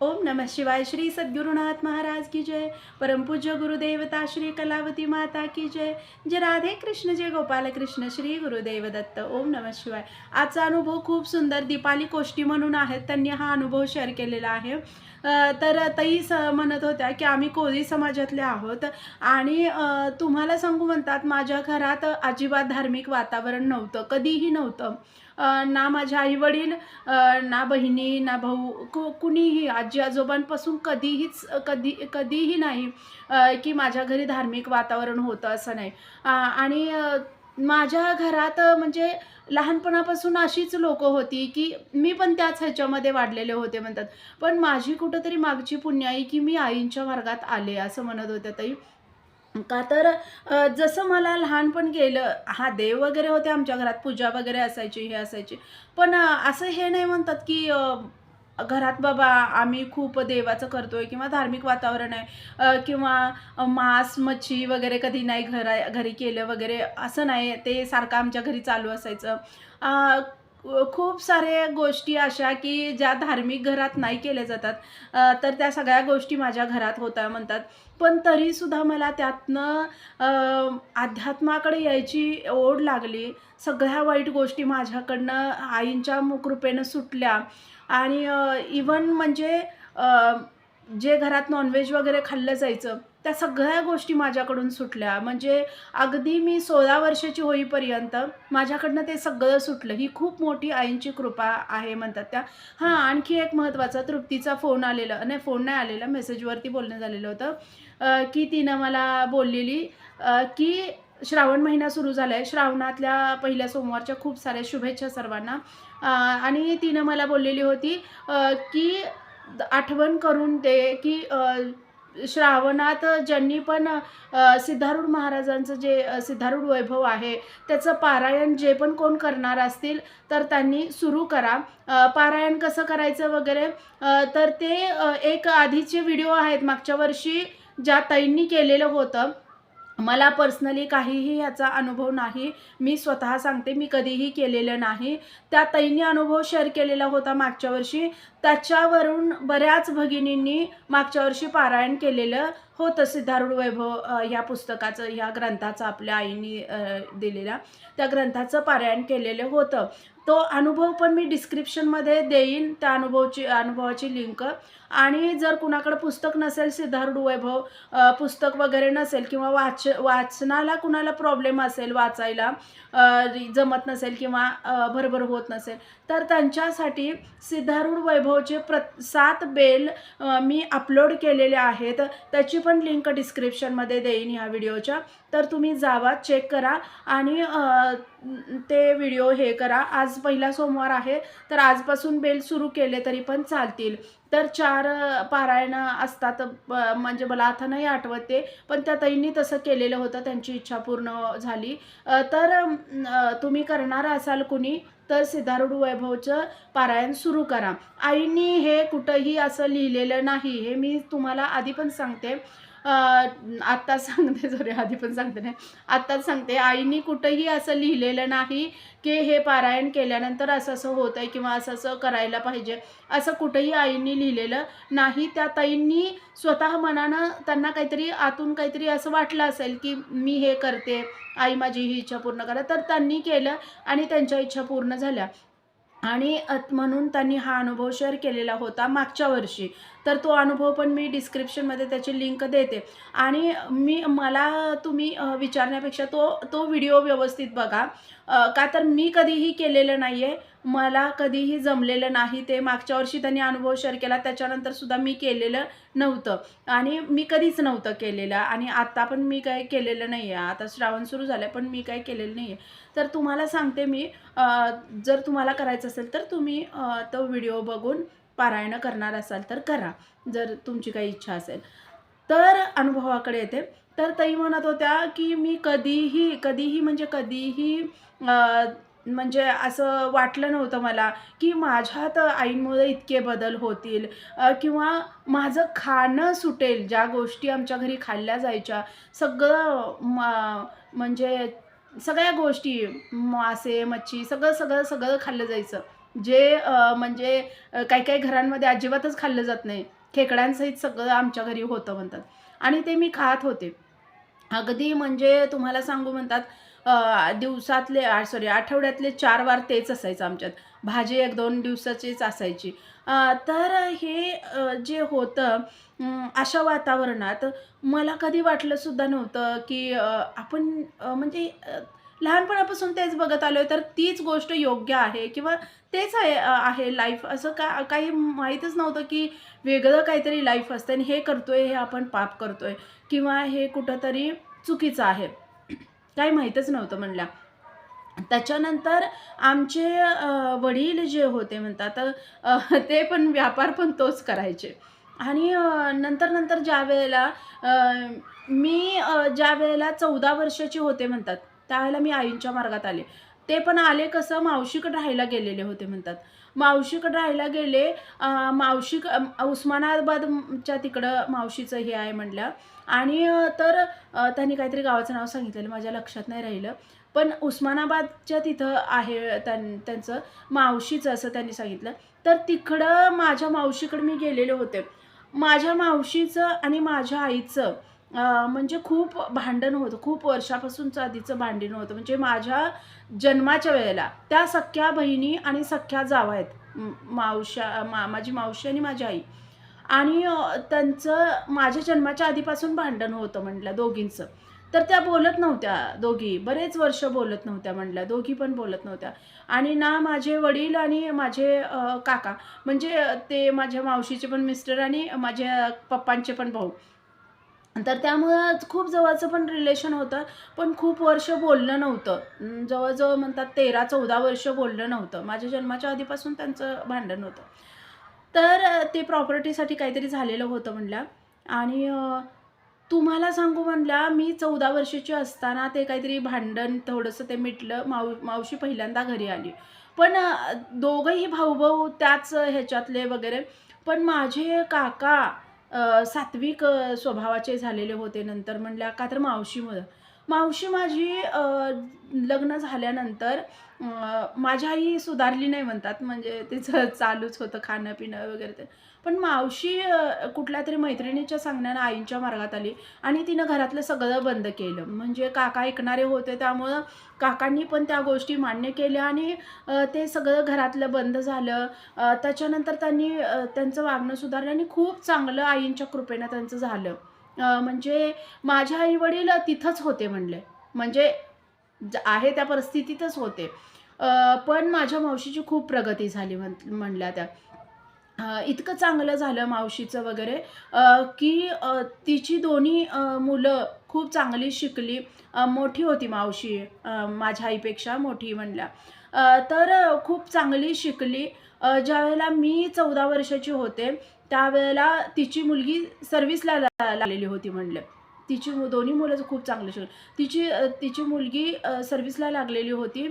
ओम नमः शिवाय श्री सद्गुरुनाथ महाराज की जय। परमपूज्य गुरुदेवता श्री कलावती माता की जय। जय राधे कृष्ण जय गोपाल कृष्ण श्री गुरुदेव दत्त। ओम नमः शिवाय। आजचा अनुभव खूप सुंदर दीपाली कोष्टी म्हणून आहेत त्यांनी हा अनुभव शेअर केलेला आहे. तर तई स म्हणत होत्या की आम्ही कोळी समाजातले आहोत आणि तुम्हाला सांगू म्हणतात माझ्या घरात अजिबात धार्मिक वातावरण नव्हतं कधीही नव्हतं. ना माझ्या आईवडील ना बहिणी ना भाऊ कु कुणीही आजी आजोबांपासून कधीहीच कधी कधीही नाही की माझ्या घरी धार्मिक वातावरण होतं असं नाही. आणि माझ्या घरात म्हणजे लहानपणापासून अशीच लोक होती की मी पण त्याच ह्याच्यामध्ये वाढलेले होते म्हणतात. पण माझी कुठंतरी मागची पुण्याई की मी आईंच्या मार्गात आले असं म्हणत होत्या ताई. का तर जसं मला लहानपण गेलं हा देव वगैरे होते आमच्या घरात पूजा वगैरे असायची हे असायची. पण असं हे नाही म्हणतात की घरात बाबा आम्ही खूप देवाचं करतोय किंवा धार्मिक वातावरण आहे किंवा मांस मच्छी वगैरे कधी नाही घरा घरी केलं वगैरे असं नाही. ते सारखं आमच्या घरी चालू असायचं. खूप सारे गोष्टी अशा की ज्या धार्मिक घरात नाही केल्या जातात. तर त्या सगळ्या गोष्टी माझ्या घरात होत्या म्हणतात. पण तरीसुद्धा मला त्यातनं अध्यात्माकडे यायची ओढ लागली. सगळ्या वाईट गोष्टी माझ्याकडनं आईंच्या मुखरूपेनं सुटल्या. आणि इवन म्हणजे जे घरात नॉनव्हेज वगैरे खाल्लं जायचं त्या सगळ्या गोष्टी माझ्याकडून सुटल्या. म्हणजे अगदी मी सोळा वर्षाची होईपर्यंत माझ्याकडनं ते सगळं सुटलं. ही खूप मोठी आईंची कृपा आहे म्हणतात त्या. हां आणखी एक महत्त्वाचा तृप्तीचा फोन आलेला नाही फोन नाही आलेला मेसेजवरती बोलणं झालेलं होतं की तिनं मला बोललेली की श्रावण महिना सुरू झाला आहे श्रावणातल्या पहिल्या सोमवारच्या खूप साऱ्या शुभेच्छा सर्वांना. आणि तिनं मला बोललेली होती की आठवण करून दे की श्रावणात ज्यांनी पण सिद्धारूढ महाराजांचं जे सिद्धारूढ वैभव आहे त्याचं पारायण जे पण कोण करणार असतील तर त्यांनी सुरू करा. पारायण कसं करायचं वगैरे तर ते एक आधीचे व्हिडिओ आहेत मागच्या वर्षी ज्या ताईंनी केलेलं होतं. मला पर्सनली काहीही ह्याचा अनुभव नाही. मी स्वतः सांगते मी कधीही केलेलं नाही. त्या ताईंनी अनुभव शेअर केलेला होता मागच्या वर्षी. त्याच्यावरून बऱ्याच भगिनींनी मागच्या वर्षी पारायण केलेलं होतं सिद्धारूढ वैभव ह्या पुस्तकाचं ह्या ग्रंथाचं आपल्या आईनी दिलेल्या त्या ग्रंथाचं पारायण केलेलं होतं. तो अनुभव पण मी डिस्क्रिप्शनमध्ये देईन त्या अनुभवची अनुभवाची लिंक आणि जर कुणाकडं पुस्तक नसेल सिद्धार्थ वैभव पुस्तक वगैरे नसेल किंवा वाच वाचनाला कुणाला प्रॉब्लेम असेल वाचायला जमत नसेल किंवा भरभर होत नसेल तर त्यांच्यासाठी सिद्धारूढ वैभवचे प्र सात बेल मी अपलोड केलेले आहेत. त्याची पण लिंक डिस्क्रिप्शनमध्ये देईन ह्या व्हिडिओच्या तर तुम्ही जावा चेक करा आणि ते व्हिडिओ हे करा. आज पहिला सोमवार आहे तर आजपासून बेल सुरू केले तरी पण चालतील. तर चार पारायणं असतात म्हणजे मला आता नाही आठवते पण त्या ताईंनी तसं केलेलं होतं त्यांची इच्छा पूर्ण झाली. तर तुम्ही करणार असाल कुणी तर सिद्धारूढ वैभवचं पारायण सुरू करा. आईंनी हे कुठंही असं लिहिलेलं नाही हे मी तुम्हाला आधी पण सांगते. आत्ताच सांगते सॉरी आधी पण सांगते नाही. आत्ताच सांगते आईनी कुठंही असं लिहिलेलं नाही की हे पारायण केल्यानंतर असं असं होत आहे किंवा असं असं करायला पाहिजे. असं कुठंही आईंनी लिहिलेलं नाही. त्या ताईंनी स्वतः मनानं त्यांना काहीतरी आतून काहीतरी असं वाटलं असेल की मी हे करते आई माझी ही इच्छा पूर्ण करा तर त्यांनी केलं आणि त्यांच्या इच्छा पूर्ण झाल्या. आणि म्हणून त्यांनी हा अनुभव शेअर केलेला होता मागच्या वर्षी. तर तो अनुभव पण मी डिस्क्रिप्शनमध्ये त्याची लिंक देते. आणि मी मला तुम्ही विचारण्यापेक्षा तो तो व्हिडिओ व्यवस्थित बघा. का तर मी कधीही केलेलं नाही आहे मला कधीही जमलेलं नाही. ते मागच्या वर्षी त्यांनी अनुभव शेअर केला त्याच्यानंतर सुद्धा मी केलेलं नव्हतं. आणि मी कधीच नव्हतं केलेलं. आणि आत्ता पण मी काय केलेलं नाही आहे आता श्रावण सुरू झालं पण मी काय केलेलं नाही आहे तर तुम्हाला सांगते मी जर तुम्हाला करायचं असेल तर तुम्ही तो व्हिडिओ बघून पारायणं करणार असाल तर करा जर तुमची काही इच्छा असेल. तर अनुभवाकडे येते. तर ताई म्हणत होत्या की मी कधीही कधीही म्हणजे कधीही म्हणजे असं वाटलं नव्हतं मला की माझ्यात आईंमुळे इतके बदल होतील किंवा माझं खाणं सुटेल ज्या गोष्टी आमच्या घरी खाल्ल्या जायच्या सगळं म्हणजे सगळ्या गोष्टी मासे मच्छी सगळं सगळं सगळं खाल्लं जायचं. जे म्हणजे काही काही घरांमध्ये अजिबातच खाल्लं जात नाही. खेकड्यांसहित सगळं आमच्या घरी होतं म्हणतात. आणि ते मी खात होते. अगदी म्हणजे तुम्हाला सांगू म्हणतात दिवसातले सॉरी आठवड्यातले चार वार तेच असायचं आमच्यात. भाजी एक दोन दिवसाचीच असायची. तर हे जे होतं अशा वातावरणात मला कधी वाटलं सुद्धा नव्हतं की आपण म्हणजे लहानपणापासून तेच बघत आलोय तर तीच गोष्ट योग्य आहे किंवा तेच आहे आहे लाईफ असं का काही माहीतच नव्हतं की वेगळं काहीतरी लाईफ असतं आणि हे करतोय हे आपण पाप करतोय किंवा हे कुठंतरी चुकीचं आहे. काही माहीतच नव्हतं म्हणल्या. त्याच्यानंतर आमचे वडील जे होते म्हणतात ते पण व्यापार पण तोच करायचे. आणि नंतर नंतर ज्या वेळेला मी ज्या वेळेला चौदा वर्षाची होते म्हणतात त्यावेळेला मी आईंच्या मार्गात आले. ते पण आले कसं मावशीकडे राहायला गेलेले होते म्हणतात. मावशीकडे राहायला गेले मावशी उस्मानाबादच्या तिकडं मावशीचं हे आहे म्हटलं आणि तर त्यांनी काहीतरी गावाचं नाव सांगितलेलं माझ्या लक्षात नाही राहिलं. पण उस्मानाबादच्या तिथं आहे त्यां त्यांचं मावशीचं असं त्यांनी सांगितलं. तर तिकडं माझ्या मावशीकडे मी गेलेले होते. माझ्या मावशीचं आणि माझ्या आईचं म्हणजे खूप भांडण होतं. खूप वर्षापासूनचं आधीचं भांडण होतं. म्हणजे माझ्या जन्माच्या वेळेला त्या सख्या बहिणी आणि सख्या जावा आहेत. मावश्या मावशा मा माझी मावशी आणि माझी आई. आणि त्यांचं माझ्या जन्माच्या आधीपासून भांडण होतं म्हटलं दोघींचं. तर त्या बोलत नव्हत्या दोघी. बरेच वर्ष बोलत नव्हत्या म्हटल्या दोघी पण बोलत नव्हत्या. आणि ना माझे वडील आणि माझे काका. म्हणजे ते माझ्या मावशीचे पण मिस्टर आणि माझ्या पप्पांचे पण भाऊ. तर त्यामुळं खूप जवळचं पण रिलेशन होतं. पण खूप वर्ष बोलणं नव्हतं. जवळजवळ म्हणतात तेरा चौदा वर्ष बोलणं नव्हतं. माझ्या जन्माच्या आधीपासून त्यांचं भांडण होतं. तर ते प्रॉपर्टीसाठी काहीतरी झालेलं होतं म्हणल्या. आणि तुम्हाला सांगू म्हणल्या मी चौदा वर्षाची असताना ते काहीतरी भांडण थोडंसं ते मिटलं. माव मावशी पहिल्यांदा घरी आली. पण दोघंही भाऊभाऊ त्याच ह्याच्यातले वगैरे. पण माझे काका सात्विक स्वभावाचे झालेले होते नंतर म्हणल्या का तर मावशीमुळं. मावशी माझी लग्न झाल्यानंतर माझ्या माझी आई सुधारली नाही म्हणतात. म्हणजे तिचं चालूच होतं खाणं पिणं वगैरे ते. पण मावशी कुठल्या तरी मैत्रिणीच्या सांगण्यानं आईंच्या मार्गात आली आणि तिनं घरातलं सगळं बंद केलं. म्हणजे काका ऐकणारे होते त्यामुळं काकांनी पण त्या गोष्टी मान्य केल्या आणि ते सगळं घरातलं बंद झालं. त्याच्यानंतर त्यांनी त्यांचं वागणं सुधारलं आणि खूप चांगलं आईंच्या कृपेनं त्यांचं झालं. म्हणजे माझे आई वडील तिथंच होते म्हणले. म्हणजे ज- आहे त्या परिस्थितीतच होते. पण माझ्या मावशीची खूप प्रगती झाली म्हण म्हणल्या त्या. इतकं चांगलं झालं मावशीचं वगैरे की तिची दोन्ही मुलं खूप चांगली शिकली. मोठी होती मावशी माझ्या आईपेक्षा मोठी म्हणल्या. तर खूप चांगली शिकली. ज्यावेळेला मी चौदा वर्षाची होते त्यावेळेला तिची मुलगी सर्व्हिसला लागलेली होती म्हणलं. तिची मु दोन्ही मुलं खूप चांगले शिकले. तिची तिची मुलगी सर्व्हिसला लागलेली होती.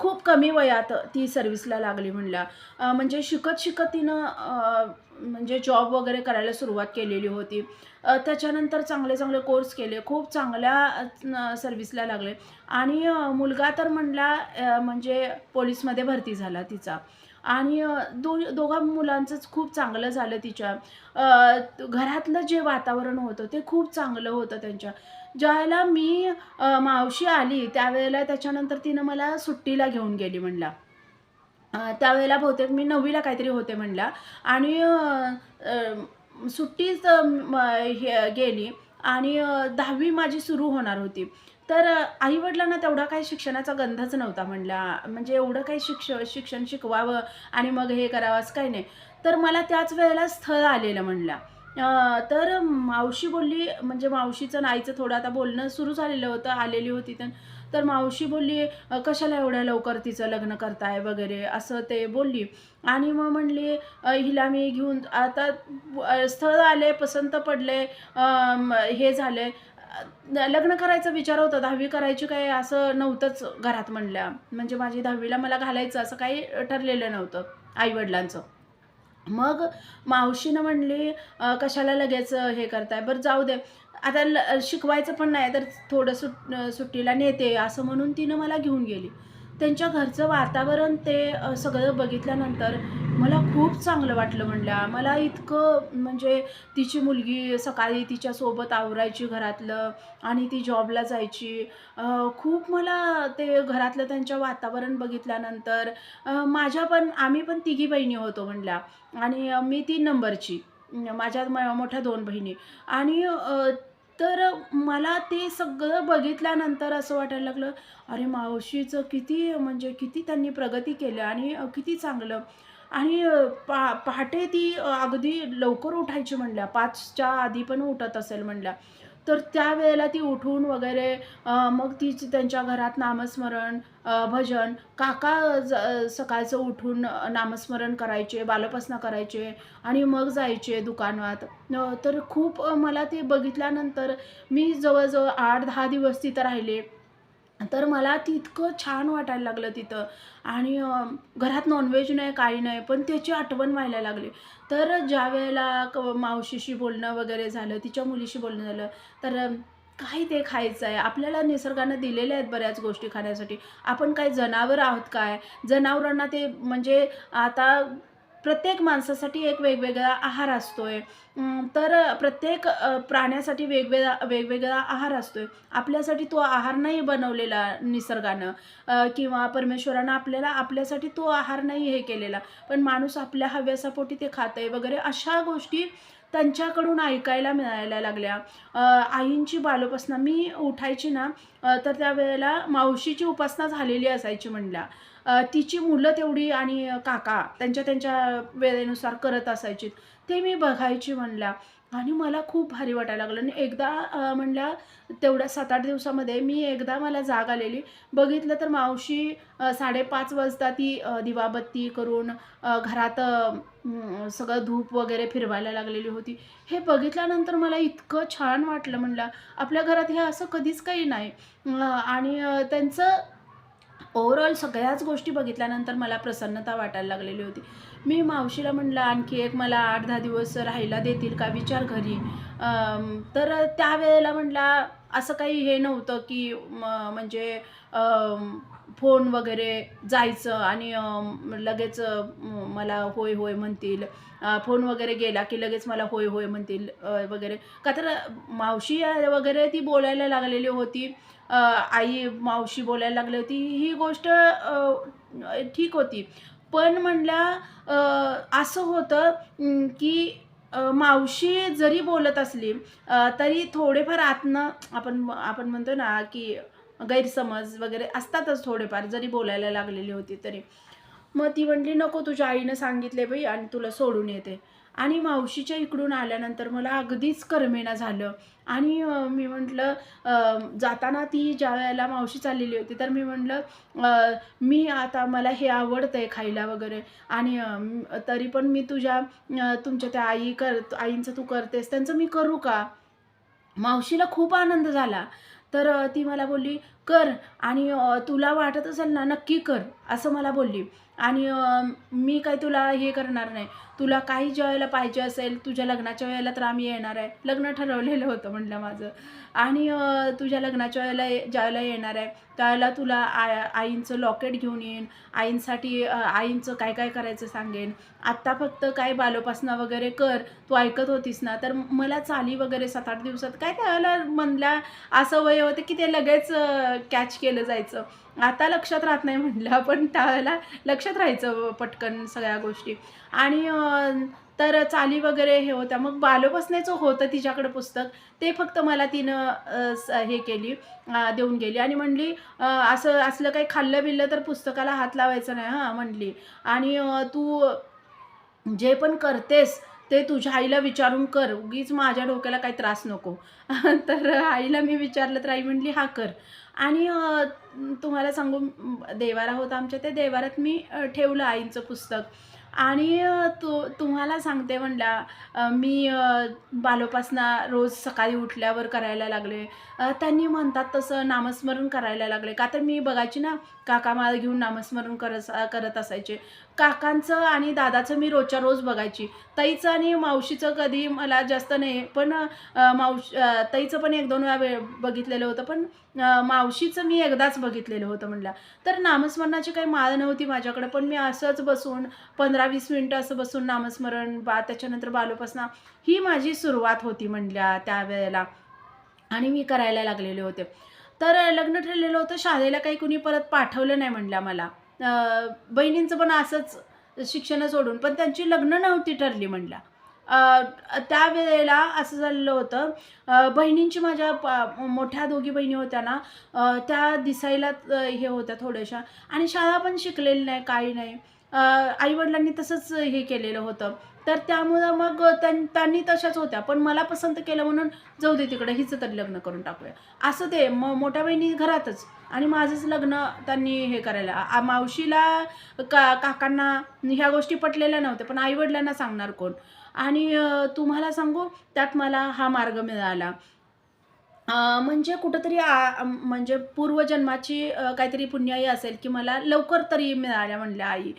खूप कमी वयात ती सर्व्हिसला लागली म्हणल्या म्हणजे शिकत शिकत तिनं म्हणजे जॉब वगैरे करायला सुरुवात केलेली होती. त्याच्यानंतर चांगले चांगले कोर्स केले. खूप चांगल्या सर्व्हिसला लागले. आणि मुलगा तर म्हणला म्हणजे पोलीसमध्ये भरती झाला तिचा. आणि अ, दो दोघा मुलांचंच खूप चांगलं झालं तिच्या. घरातलं जे वातावरण होतं ते खूप चांगलं होतं त्यांच्या. ज्यावेळेला मी मावशी आली त्यावेळेला त्याच्यानंतर तिनं मला सुट्टीला घेऊन गेली म्हणला. त्यावेळेला बहुतेक मी नववीला काहीतरी होते म्हणला. आणि सुट्टीच हे गेली. आणि दहावी माझी सुरू होणार होती. तर आईवडिलांना तेवढा काही शिक्षणाचा गंधच नव्हता म्हणला. म्हणजे एवढं काही शिक्ष शिक्षण शिकवावं आणि मग हे करावं असं काही नाही. तर मला त्याच वेळेला स्थळ आलेलं म्हणला. तर मावशी बोलली म्हणजे मावशीचं आईचं थोडं आता बोलणं सुरू झालेलं होतं आलेली होती तर तर मावशी बोलली कशाला एवढ्या लवकर तिचं लग्न करताय वगैरे? असं ते बोलली. आणि मग म्हणली हिला मी घेऊन आता स्थळ आले पसंत पडले हे झाले आहे लग्न करायचा विचार होता दहावी करायची काय असं नव्हतंच घरात म्हणल्या. म्हणजे माझी दहावीला मला घालायचं असं काही ठरलेलं नव्हतं आईवडिलांचं. मग मावशीनं म्हणली कशाला लगेच हे करताय? बरं जाऊ दे. आता ल शिकवायचं पण नाही तर थोडं सुट सुट्टीला नेते असं म्हणून तिनं मला घेऊन गेली. त्यांच्या घरचं वातावरण ते सगळं बघितल्यानंतर मला खूप चांगलं वाटलं म्हणल्या. मला इतकं म्हणजे तिची मुलगी सकाळी तिच्यासोबत आवरायची घरातलं आणि ती जॉबला जायची. खूप मला ते घरातलं त्यांच्या वातावरण बघितल्यानंतर माझ्या पण आम्ही पण तिघी बहिणी होतो म्हणल्या. आणि मी तीन नंबरची माझ्या मोठ्या दोन बहिणी. आणि तर मला ते सगळं बघितल्यानंतर असं वाटायला लागलं अरे मावशीचं किती म्हणजे किती त्यांनी प्रगती केली आणि किती चांगलं. आणि पा पहाटे ती अगदी लवकर उठायची म्हणल्या पाचच्या आधी पण उठत असेल म्हणल्या. तर त्यावेळेला ती उठून वगैरे मग ती त्यांच्या घरात नामस्मरण भजन. काका ज सकाळचं उठून नामस्मरण करायचे बालोपासना करायचे आणि मग जायचे दुकानात. तर खूप मला ते बघितल्यानंतर मी जवळजवळ आठ दहा दिवस तिथं राहिले. तर मला तितकं छान वाटायला लागलं तिथं. आणि घरात नॉनव्हेज नाही काही नाही पण त्याची आठवण व्हायला लागली. तर ज्या वेळेला क मावशीशी बोलणं वगैरे झालं तिच्या मुलीशी बोलणं झालं तर काही ते खायचं आहे. आपल्याला निसर्गानं दिलेल्या आहेत बऱ्याच गोष्टी खाण्यासाठी. आपण काय जनावर आहोत काय? जनावरांना ते म्हणजे आता प्रत्येक माणसासाठी एक वेगवेगळा आहार असतोय. आहे तर प्रत्येक प्राण्यासाठी वेगवेगळा वेगवेगळा आहार असतो आहे आपल्यासाठी तो आहार नाही बनवलेला निसर्गानं. किंवा परमेश्वरानं आपल्याला आपल्यासाठी तो आहार नाही हे केलेला. पण माणूस आपल्या हव्यासापोटी ते खातंय वगैरे अशा गोष्टी त्यांच्याकडून ऐकायला मिळायला लागल्या. आईंची बालोपासना मी उठायची ना तर त्यावेळेला मावशीची उपासना झालेली असायची म्हणल्या. तिची मुलं तेवढी आणि काका त्यांच्या त्यांच्या वेळेनुसार करत असायची. ते मी बघायची म्हणल्या आणि मला खूप भारी वाटायला लागलं. आणि एकदा म्हणल्या तेवढ्या सात आठ दिवसामध्ये मी एकदा मला जाग आलेली. बघितलं तर मावशी साडेपाच वाजता ती दिवाबत्ती करून घरात सगळं धूप वगैरे फिरवायला लागलेली होती. हे बघितल्यानंतर मला इतकं छान वाटलं म्हणलं आपल्या घरात हे असं कधीच काही नाही. आणि त्यांचं ओव्हरऑल सगळ्याच गोष्टी बघितल्यानंतर मला प्रसन्नता वाटायला लागलेली होती. मी मावशीला म्हणलं आणखी एक मला आठ दहा दिवस राहायला देतील का? विचार घरी. तर त्यावेळेला म्हटला असं काही हे नव्हतं की म्हणजे फोन वगैरे जायचं आणि लगेच मला होय होय म्हणतील. फोन वगैरे गेला की लगेच मला होय होय म्हणतील वगैरे. का तर मावशी वगैरे ती बोलायला लागलेली होती. आई मावशी बोलायला लागली होती ही गोष्ट ठीक होती. पण म्हणल्या असं होतं की मावशी जरी बोलत असली तरी थोडेफार आतनं आपण आपण म्हणतो ना की गैरसमज वगैरे असतातच थोडेफार जरी बोलायला लागलेली होती तरी. मग ती म्हणली नको तुझ्या आईनं सांगितले बाई आणि तुला सोडून येते. आणि मावशीच्या इकडून आल्यानंतर मला अगदीच करमेना झालं. आणि मी म्हटलं जाताना ती ज्या वेळेला मावशी चाललेली होती तर मी म्हटलं मी आता मला हे आवडतं आहे खायला वगैरे. आणि तरी पण मी तुझ्या तुमच्या त्या आई कर आईंचं तू करतेस त्यांचं मी करू का? मावशीला खूप आनंद झाला. तर ती मला बोलली कर आणि तुला वाटत असेल ना नक्की कर असं मला बोलली. आणि मी काय तुला हे करणार नाही. तुला काही ज्या वेळेला पाहिजे असेल तुझ्या लग्नाच्या वेळेला तर आम्ही येणार आहे. लग्न ठरवलेलं होतं म्हटलं माझं. आणि तुझ्या लग्नाच्या वेळेला ये- ज्या वेळेला येणार आहे त्यावेळेला तुला आय आईंचं लॉकेट घेऊन येईन. आईंसाठी आईंचं काय काय करायचं सांगेन. आत्ता फक्त काय बालोपासना वगैरे कर. तू ऐकत होतीस ना तर मला चाली वगैरे सात आठ दिवसात काय त्यावेळेला म्हणल्या असं वय होतं की ते लगेच कॅच केलं जायचं. आता लक्षात राहत नाही म्हटलं पण त्यावेळेला लक्षात राहायचं पटकन सगळ्या गोष्टी. आणि तर चाली वगैरे हे होत्या. मग बालोपासनेचं होतं तिच्याकडं पुस्तक. ते फक्त मला तिनं हे केली देऊन गेली. आणि म्हणली असं असलं काही खाल्लं बिल्लं तर पुस्तकाला हात लावायचं नाही हां म्हणली. आणि तू जे पण करतेस ते तुझ्या आईला विचारून कर. उगीच माझ्या डोक्याला काही त्रास नको. तर आईला मी विचारलं तर आई म्हणली हा कर. आणि तुम्हाला सांगू देवारा होता आमच्या त्या देवारात मी ठेवलं आईंचं पुस्तक. आणि तो तू तुम्हाला सांगते म्हणला मी अ, बालोपासना रोज सकाळी उठल्यावर करायला लागले. त्यांनी म्हणतात तसं नामस्मरण करायला लागले. का तर मी बघायची ना काका माळ घेऊन नामस्मरण करत करत असायचे. काकांचं आणि दादाचं मी रोजच्या रोज बघायची. ताईचं आणि मावशीचं कधी मला जास्त नाही पण मावश ताईचं पण एक दोन वेळा वेळ बघितलेलं होतं पण मावशीचं मी एकदाच बघितलेलं होतं म्हणलं तर नामस्मरणाची काही माळ नव्हती माझ्याकडे पण मी असंच बसून पंधरा वीस मिनटं असं बसून नामस्मरण बा त्याच्यानंतर बालोपासना ही माझी सुरुवात होती म्हणल्या त्यावेळेला. आणि मी करायला लागलेले होते. तर लग्न ठरलेलं होतं शाळेला काही कुणी परत पाठवलं नाही म्हणल्या मला. बहिणींचं पण असंच शिक्षण सोडून पण त्यांची लग्न नव्हती ठरली म्हणल्या. त्यावेळेला असं झालेलं होतं बहिणींची माझ्या प- मोठ्या दोघी बहिणी होत्या ना त्या दिसायला हे होत्या थोड्याशा. आणि शाळा पण शिकलेली नाही काही नाही. आईवडिलांनी तसंच हे केलेलं होतं. तर त्यामुळं मग त्यां त्यांनी तशाच होत्या. पण मला पसंत केलं म्हणून जाऊ दे तिकडे हिचं तरी लग्न करून टाकूया. असं ते म मोठ्या बहिणी घरातच. आणि माझंच लग्न त्यांनी हे करायला. मावशीला का काकांना ह्या गोष्टी पटलेल्या नव्हत्या पण आईवडिलांना सांगणार कोण? आणि तुम्हाला सांगू त्यात मला हा मार्ग मिळाला. म्हणजे कुठंतरी आ- म्हणजे पूर्वजन्माची काहीतरी पुण्याई असेल की मला लवकर तरी मिळाल्या म्हणल्या आई.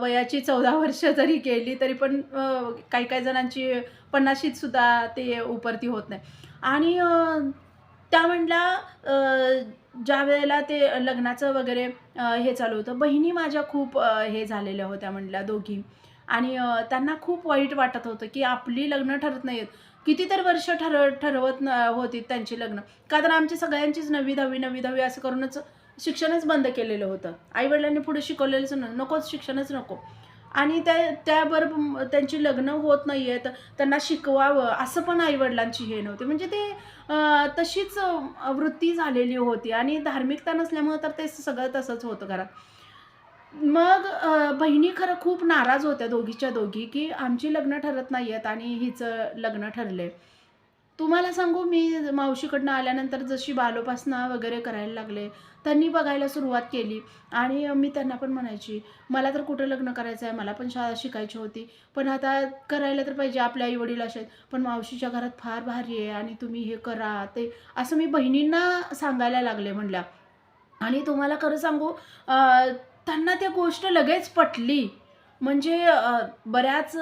वयाची चौदा वर्ष जरी गेली तरी पण काही काही जणांची पन्नाशीतसुद्धा ते उपरती होत नाही. आणि त्या म्हणल्या ज्या वेळेला ते लग्नाचं वगैरे हे चालू होतं बहिणी माझ्या खूप हे झालेल्या होत्या म्हणल्या दोघी. आणि त्यांना खूप वाईट वाटत होतं की आपली लग्न ठरत नाहीत किती तर वर्ष ठर ठरवत न होती त्यांची लग्न. का तर आमची सगळ्यांचीच नवी दहावी नवी दहावी असं करूनच शिक्षणच बंद केलेलं होतं. आईवडिलांनी पुढे शिकवलेलंच न नकोच शिक्षणच नको. आणि त्या त्याबरोबर त्यांची लग्न होत नाही आहेत त्यांना शिकवावं असं पण आईवडिलांची हे नव्हती. म्हणजे ते तशीच वृत्ती झालेली होती. आणि धार्मिकता नसल्यामुळं तर ते सगळं तसंच होतं घरात. मग बहिणी खरं खूप नाराज होत्या दोघीच्या दोघी की आमची लग्न ठरत नाही आहेत आणि हिचं लग्न ठरले तुम्हाला सांगू मी मावशीकडनं आल्यानंतर जशी बालोपासना वगैरे करायला लागले त्यांनी बघायला सुरुवात केली. आणि मी त्यांना पण म्हणायची मला तर कुठं लग्न करायचं आहे? मला पण शाळा शिकायची होती. पण आता करायला तर पाहिजे आपल्या आईवडील असेल असे पण मावशीच्या घरात फार भारी आहे आणि तुम्ही हे करा ते. असं मी बहिणींना सांगायला लागले म्हणल्या आणि तुम्हाला खरं सांगू त्यांना त्या गोष्ट लगेच पटली. म्हणजे बऱ्याच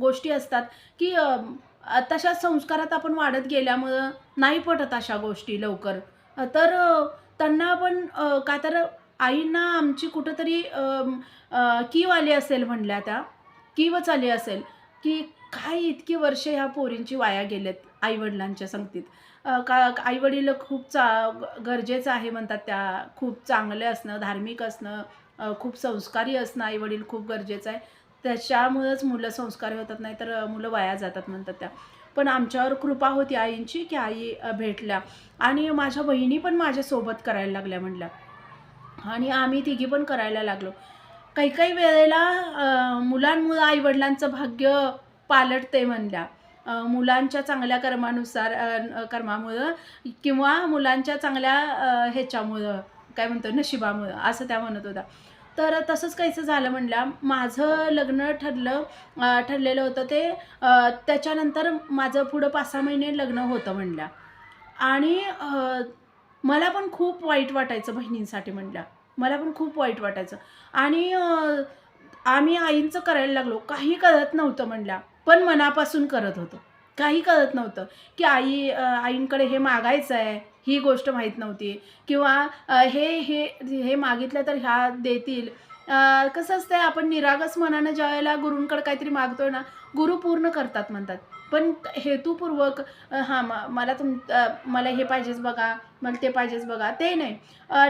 गोष्टी असतात की तशा संस्कारात आपण वाढत गेल्यामुळं नाही पटत अशा गोष्टी लवकर. तर त्यांना पण का तर आईंना आमची कुठंतरी कीव आली असेल म्हणल्या त्या कीवच आली असेल की काय इतकी वर्ष ह्या पोरींची वाया गेलेत आईवडिलांच्या संगतीत. का आईवडील खूप चा गरजेचं आहे म्हणतात त्या खूप चांगले असणं धार्मिक असणं खूप संस्कारी असणं आईवडील खूप गरजेचं आहे. त्याच्यामुळंच मुलं संस्कारी होतात नाही तर मुलं वाया जातात म्हणतात त्या. पण आमच्यावर कृपा होती आईंची की आई भेटल्या. आणि माझ्या बहिणी पण माझ्यासोबत करायला लागल्या म्हणल्या आणि आम्ही तिघी पण करायला लागलो. काही काही वेळेला मुलांमुळं आईवडिलांचं भाग्य पालटते म्हणल्या. मुलांच्या चांगल्या कर्मानुसार कर्मामुळं किंवा मुलांच्या चांगल्या ह्याच्यामुळं काय म्हणतो नशिबामुळं असं त्या म्हणत होत्या. तर तसंच काहीचं झालं म्हणल्या माझं लग्न ठरलं ठरलेलं होतं ते त्याच्यानंतर माझं पुढं पाच सहा महिने लग्न होतं म्हणल्या आणि मला पण खूप वाईट वाटायचं बहिणींसाठी म्हणल्या मला पण खूप वाईट वाटायचं. आणि आम्ही आईंचं करायला लागलो. काही कळत नव्हतं म्हणल्या पण मनापासून करत होतो. काही कळत नव्हतं की आई आईंकडे हे मागायचं आहे ही गोष्ट माहीत नव्हती. किंवा हे हे हे मागितलं तर ह्या देतील. कसं असतं आपण निरागस मनानं ज्या वेळेला गुरूंकडे काहीतरी मागतोय ना गुरु पूर्ण करतात म्हणतात. पण हेतुपूर्वक हां म मला तुम मला हे पाहिजेच बघा मला ते पाहिजेच बघा ते नाही.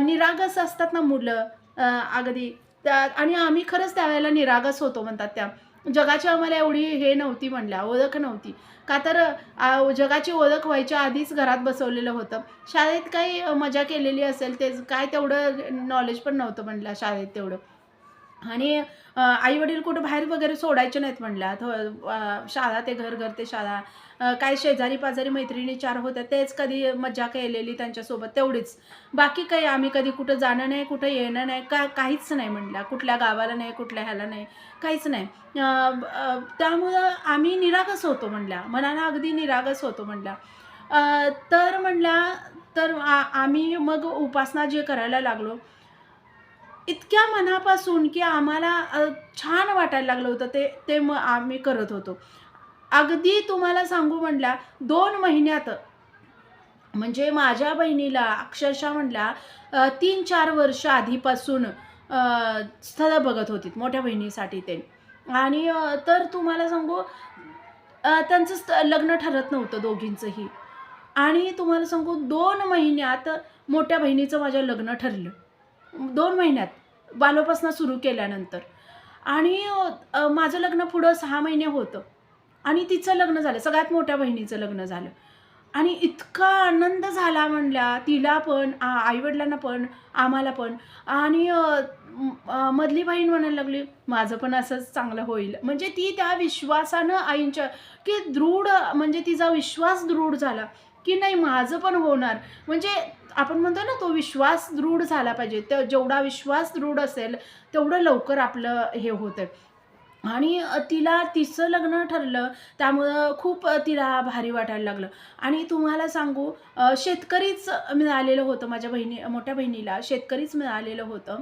निरागस असतात ना मुलं अगदी. त्या आणि आम्ही खरंच त्यावेळेला निरागस होतो म्हणतात त्या. जगाची आम्हाला एवढी हे नव्हती म्हणल्या ओळख नव्हती. का तर जगाची ओळख व्हायच्या आधीच घरात बसवलेलं होतं. शाळेत काही मजा केलेली असेल ते काय तेवढं नॉलेज पण नव्हतं म्हटलं शाळेत तेवढं. आणि आई वडील कुठं बाहेर वगैरे सोडायचे नाहीत म्हणल्या हो, शाळा ते घर घर ते शाळा. काय शेजारी पाजारी मैत्रिणी चार होत्या तेच कधी मज्जा केलेली त्यांच्यासोबत तेवढीच. बाकी काही आम्ही कधी कुठं जाणं नाही कुठं येणं नाही का काहीच नाही म्हणल्या कुठल्या गावाला नाही कुठल्या ह्याला नाही काहीच नाही. त्यामुळं आम्ही निरागस होतो म्हणल्या. मनाला अगदी निरागस होतो म्हणल्या. तर म्हणल्या तर आ- आम्ही मग उपासना जे करायला लागलो इतक्या मनापासून की आम्हाला छान वाटायला लागलं होतं ते ते मग आम्ही करत होतो. अगदी तुम्हाला सांगू म्हणल्या दोन महिन्यात म्हणजे माझ्या बहिणीला अक्षरशः म्हणल्या तीन चार वर्ष आधीपासून स्थळं बघत होती मोठ्या बहिणीसाठी ते. आणि तर तुम्हाला सांगू त्यांचं स्त- लग्न ठरत नव्हतं दोघींचंही. आणि तुम्हाला सांगू दोन महिन्यात मोठ्या बहिणीचं माझ्या लग्न ठरलं. दोन महिन्यात. बालोपासनं सुरू केल्यानंतर. आणि माझं लग्न पुढं सहा महिने होतं. आणि तिचं लग्न झालं सगळ्यात मोठ्या बहिणीचं लग्न झालं. आणि इतका आनंद झाला म्हणल्या तिला पण आईवडिलांना पण आम्हाला पण. आणि मधली बहीण म्हणायला लागली माझं पण असंच चांगलं होईल. म्हणजे ती त्या विश्वासानं आईंच्या की दृढ म्हणजे तिचा विश्वास दृढ झाला की नाही माझं पण होणार. म्हणजे आपण म्हणतो ना तो विश्वास दृढ झाला पाहिजे. तर जेवढा विश्वास दृढ असेल तेवढं लवकर आपलं हे होतं आणि तिला तिचं लग्न ठरलं त्यामुळं खूप तिला भारी वाटायला लागलं. आणि तुम्हाला सांगू शेतकरीच मिळालेलं होतं माझ्या बहिणी मोठ्या बहिणीला शेतकरीच मिळालेलं होतं.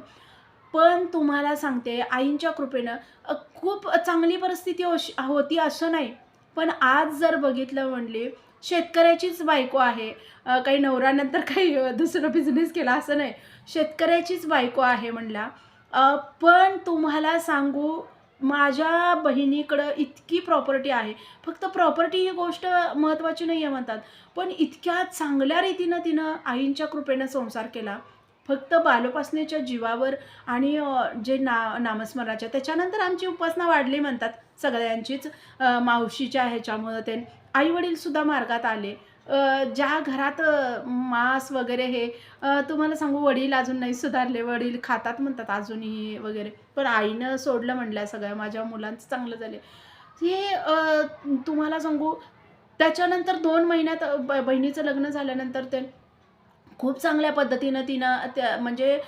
पण तुम्हाला सांगते आईंच्या कृपेनं खूप चांगली परिस्थिती होती असं नाही. पण आज जर बघितलं म्हणले शेतकऱ्याचीच बायको आहे. काही नवऱ्यानंतर काही दुसरा दुसरं बिझनेस केला असं नाही. शेतकऱ्याचीच बायको आहे म्हणला. पण तुम्हाला सांगू माझ्या बहिणीकडं इतकी प्रॉपर्टी आहे. फक्त प्रॉपर्टी ही गोष्ट महत्त्वाची नाही आहे म्हणतात. पण इतक्या चांगल्या रीतीनं तिनं आईंच्या कृपेनं संसार केला. फक्त बालोपासनेच्या जीवावर आणि जे ना नामस्मराच्या त्याच्यानंतर आमची उपासना वाढली म्हणतात सगळ्यांचीच. मावशीच्या ह्याच्यामुळं ते आईवडीलसुद्धा मार्गात आले. ज्या घरात मांस वगैरे हे तुम्हाला सांगू वडील अजून नाही सुधारले. वडील खातात म्हणतात अजूनही वगैरे. पण आईनं सोडलं म्हणलं सगळ्या माझ्या मुलांचं चांगलं झाले हे तुम्हाला सांगू त्याच्यानंतर दोन महिन्यात ब बहिणीचं लग्न झाल्यानंतर ते खूप चांगल्या पद्धतीनं तिनं त्या म्हणजे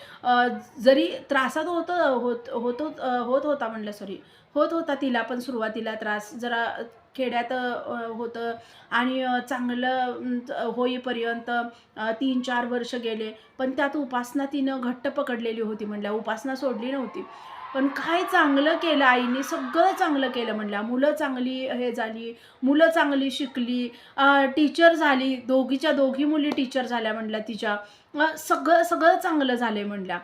जरी त्रासात होतं होत होतो होत होता म्हणलं सॉरी होत होता तिला पण सुरुवातीला त्रास जरा खेड्यात होतं आणि चांगलं होईपर्यंत तीन चार वर्ष गेले. पण त्यात उपासना तिनं घट्ट पकडलेली होती म्हणल्या उपासना सोडली नव्हती. पण काय चांगलं केलं आईने? सगळं चांगलं केलं म्हणल्या मुलं चांगली हे झाली मुलं चांगली शिकली. टीचर झाली. दोघीच्या दोघी मुली टीचर झाल्या म्हणल्या तिच्या. सगळं सगळं चांगलं झालं म्हणल्या.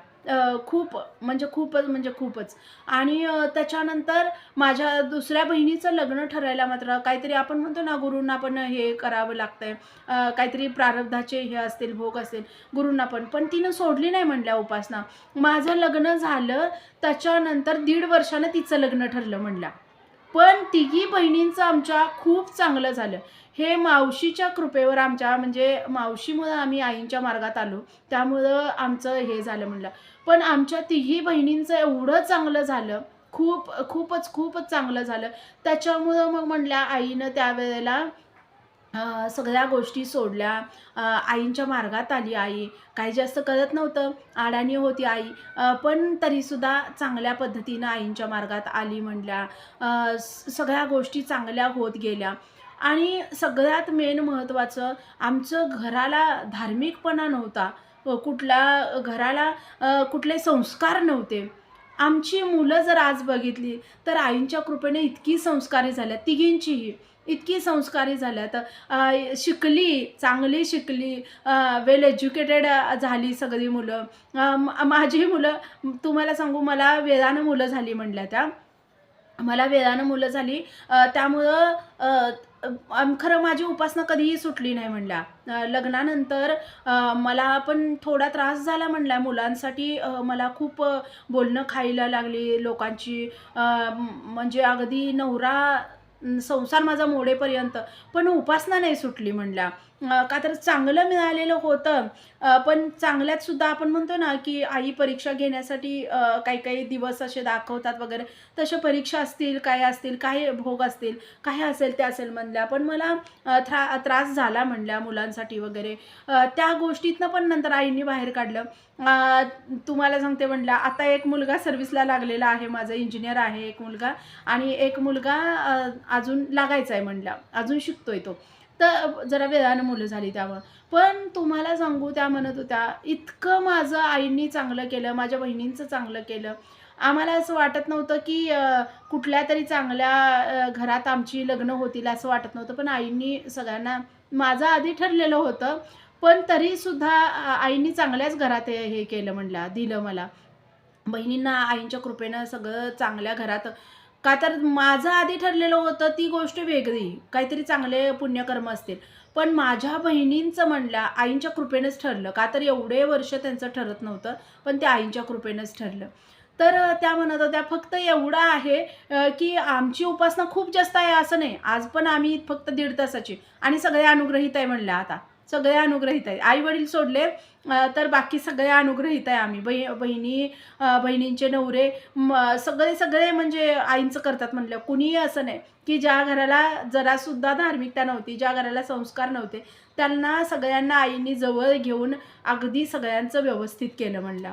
खूप म्हणजे खूपच म्हणजे खूपच. आणि त्याच्यानंतर माझ्या दुसऱ्या बहिणीचं लग्न ठरायला मात्र काहीतरी आपण म्हणतो ना गुरूंना पण हे करावं लागतंय. काहीतरी प्रारब्धाचे हे असतील भोग असेल गुरूंना पण. पण तिनं सोडली नाही म्हणल्या उपासना. माझं लग्न झालं त्याच्यानंतर दीड वर्षानं तिचं लग्न ठरलं म्हणल्या. पण तिघी बहिणींचं आमच्या खूप चांगलं झालं. हे मावशीच्या कृपेवर आमच्या म्हणजे मावशीमुळं आम्ही आईंच्या मार्गात आलो. त्यामुळं आमचं हे झालं म्हणलं. पण आमच्या तिघी बहिणींचं एवढं चांगलं झालं. खूप खूपच खूपच चांगलं झालं. त्याच्यामुळं मग म्हणल्या आईनं त्यावेळेला सगळ्या गोष्टी सोडल्या. आईंच्या मार्गात आली आई. काही जास्त कळत नव्हतं. अडाणी होती आई. पण तरीसुद्धा चांगल्या पद्धतीनं आईंच्या मार्गात आली म्हणल्या. सगळ्या गोष्टी चांगल्या होत गेल्या. आणि सगळ्यात मेन महत्त्वाचं आमचं घराला धार्मिकपणा नव्हता. व कुठला घराला कुठले संस्कार नव्हते. आमची मुलं जर आज बघितली तर आईंच्या कृपेने इतकी संस्कारी झाल्या तिघींचीही. इतकी संस्कारी झाल्यात. शिकली चांगली शिकली वेल एज्युकेटेड झाली सगळी मुलं. माझीही माझी मुलं तुम्हाला सांगू मला वेळानं मुलं झाली म्हणल्या त्या. मला वेळानं मुलं झाली त्यामुळं खरं माझी उपासना कधीही सुटली नाही म्हणल्या. लग्नानंतर मला पण थोडा त्रास झाला म्हणला मुलांसाठी. मला खूप बोलणं खायला लागली लोकांची. म्हणजे अगदी नवरा संसार माझा मोडेपर्यंत. पण उपासना नाही सुटली म्हणल्या. का तर चांगलं मिळालेलं होतं. पण चांगल्यात सुद्धा आपण म्हणतो ना की आई परीक्षा घेण्यासाठी काही काही दिवस असे दाखवतात वगैरे. तसे परीक्षा असतील काय असतील काय भोग असतील काय असेल ते असेल म्हणल्या. पण मला थ्रा त्रास झाला म्हणल्या मुलांसाठी वगैरे. त्या गोष्टीतनं पण नंतर आईने बाहेर काढलं. तुम्हाला सांगते म्हणलं आता एक मुलगा सर्व्हिसला लागलेला आहे. माझा इंजिनियर आहे एक मुलगा. आणि एक मुलगा अजून लागायचा आहे म्हणला अजून शिकतोय तो. तर जरा वेळानं मुलं झाली त्यामुळं. पण तुम्हाला सांगू त्या म्हणत होत्या इतकं माझं आईंनी चांगलं केलं माझ्या बहिणींचं चांगलं केलं. आम्हाला असं वाटत नव्हतं की कुठल्या तरी चांगल्या घरात आमची लग्न होतील असं वाटत नव्हतं. पण आईंनी सगळ्यांना माझं आधी ठरलेलं होतं पण तरीसुद्धा आईंनी चांगल्याच घरात हे हे केलं म्हणलं दिलं मला. बहिणींना आईंच्या कृपेनं सगळं चांगल्या घरात का तर माझं आधी ठरलेलं होतं ती गोष्ट वेगळी. काहीतरी चांगले पुण्यकर्म असतील. पण माझ्या बहिणींचं म्हणल्या आईंच्या कृपेनंच ठरलं. का तर एवढे वर्ष त्यांचं ठरत नव्हतं पण ते आईंच्या कृपेनंच ठरलं. तर त्या म्हणत होत्या फक्त एवढं आहे की आमची उपासना खूप जास्त आहे असं नाही. आज पण आम्ही फक्त दीड तासाची आणि सगळे अनुग्रहित आहे म्हणल्या आता. सगळे अनुग्रहित आहे आई वडील सोडले तर बाकी सगळे अनुग्रहित आहे आम्ही. बहि बहिणी बहिणींचे नवरे म सगळे सगळे म्हणजे आईंचं करतात म्हटलं कुणीही असं नाही की ज्या घराला जरासुद्धा धार्मिकता नव्हती ज्या घराला संस्कार नव्हते त्यांना सगळ्यांना आईंनी जवळ घेऊन अगदी सगळ्यांचं व्यवस्थित केलं म्हणलं.